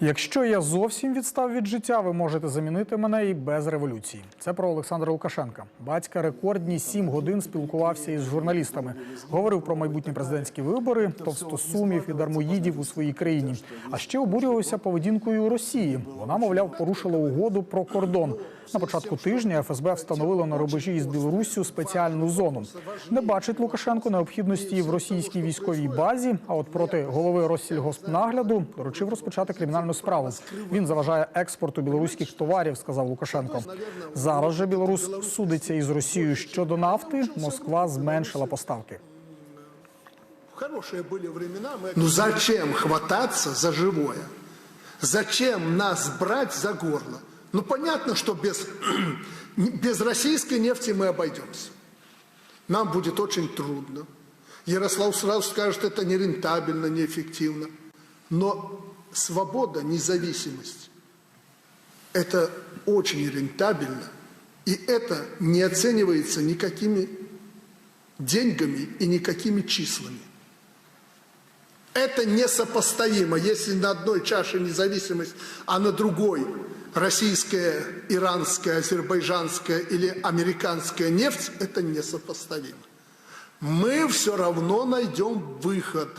Якщо я зовсім відстав від життя, ви можете замінити мене і без революції. Це про Олександра Лукашенка. Батька рекордні сім годин спілкувався із журналістами. Говорив про майбутні президентські вибори, товстосумів і дармоїдів у своїй країні. А ще обурювався поведінкою Росії. Вона, мовляв, порушила угоду про кордон. На початку тижня ФСБ встановило на рубежі із Білоруссю спеціальну зону. Не бачить Лукашенко необхідності в російській військовій базі. А от проти голови Россільгоспнагляду доручив розпочати кримінальну справу. Він заважає експорту білоруських товарів, сказав Лукашенко. Зараз же Білорус судиться із Росією щодо нафти. Москва зменшила поставки. Хорошие были времена. Мы... Ну зачем хвататься за живое? Зачем нас брать за горло? Ну понятно, что без, без российской нефти мы обойдемся. Нам будет очень трудно. Ярослав сразу скажет, это нерентабельно, неэффективно. Но свобода, независимость – это очень рентабельно. И это не оценивается никакими деньгами и никакими числами. Это несопоставимо. Если на одной чаше независимость, а на другой российская, иранская, азербайджанская или американская нефть, это несопоставимо. Мы все равно найдем выход.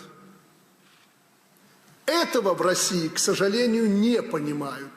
Этого в России, к сожалению, не понимают.